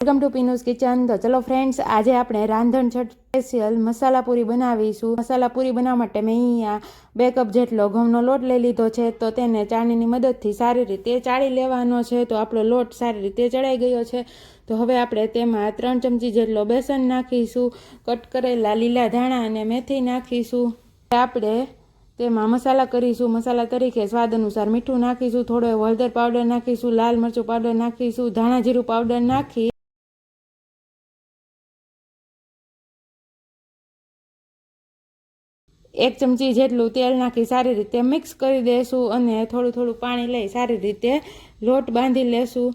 Welcome to પીનુસ kitchen તો ચલો friends આજે આપણે રાંધણ છઠ સ્પેશિયલ મસાલા પૂરી બનાવીશું. મસાલા પૂરી બનાવવા માટે મેં અહીંયા બે કપ જેટલો ઘઉંનો લોટ લઈ લીધો છે. તો તેને ચાળણીની મદદથી સારી રીતે ચાળી લેવાનો છે. તો આપણો લોટ સારી રીતે ચડાઈ ગયો છે. તો હવે આપણે તેમાં ત્રણ ચમચી જેટલો બેસન નાખીશું. કટ કરેલા લીલા ધાણા અને મેથી નાખીશું. આપણે તેમાં મસાલા કરીશું. મસાલા તરીકે સ્વાદ અનુસાર મીઠું નાખીશું. થોડો હળદર પાવડર નાખીશું. લાલ મરચું પાવડર નાખીશું. ધાણા જીરું પાવડર નાખી એક ચમચી જેટલું તેલ નાખી સારી રીતે મિક્સ કરી દેશું અને થોડું થોડું પાણી લઈ સારી રીતે લોટ બાંધી લેશું.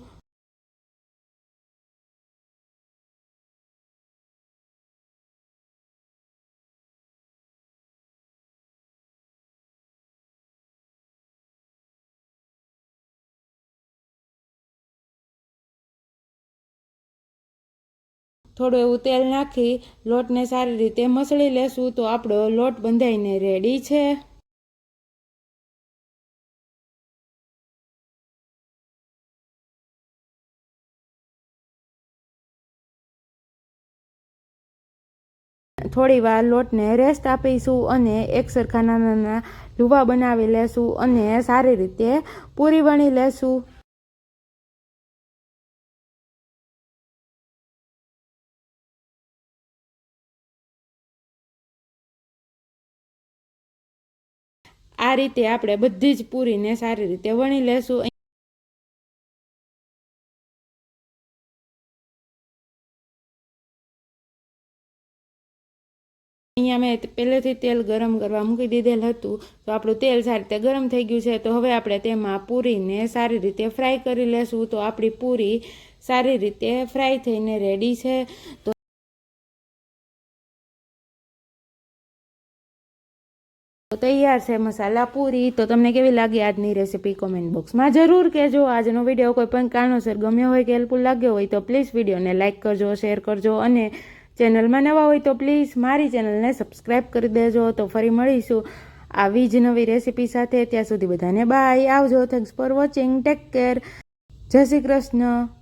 થોડું એવું તેલ નાખી, લોટને સારી રીતે મસળી લેશું તો આપણો લોટ બંધાઈને રેડી છે. થોડી વાર લોટને રેસ્ટ આપીશું અને એક સરખા નાના લુવા બનાવી લેશું અને સારી રીતે પૂરી વણી લેશું. આ રીતે આપણે બધી જ પૂરીને સારી રીતે વણી લેશું. અહીંયા મેં પહેલેથી તેલ ગરમ કરવા મૂકી દીધેલ હતું. તો આપણું તેલ સારી રીતે ગરમ થઈ ગયું છે. તો હવે આપણે તેમાં પૂરીને સારી રીતે ફ્રાય કરી લેશું. તો આપણી પૂરી સારી રીતે ફ્રાય થઈને રેડી છે. તો તૈયાર છે, મસાલા પૂરી. તો તમને કેવી લાગી આજની રેસીપી કોમેન્ટ બોક્સમાં જરૂર કહેજો. આજનો વીડિયો કોઈ પણ કારણોસર ગમ્યો હોય કે હેલ્પફુલ લાગ્યો હોય તો પ્લીઝ વિડીયોને લાઇક કરજો શેર કરજો અને ચેનલમાં નવા હોય તો પ્લીઝ મારી ચેનલને સબસ્ક્રાઈબ કરી દેજો. તો ફરી મળીશું આવી જ નવી રેસીપી સાથે. ત્યાં સુધી બધાને બાય આવજો. Thanks for watching take care જય શ્રી કૃષ્ણ.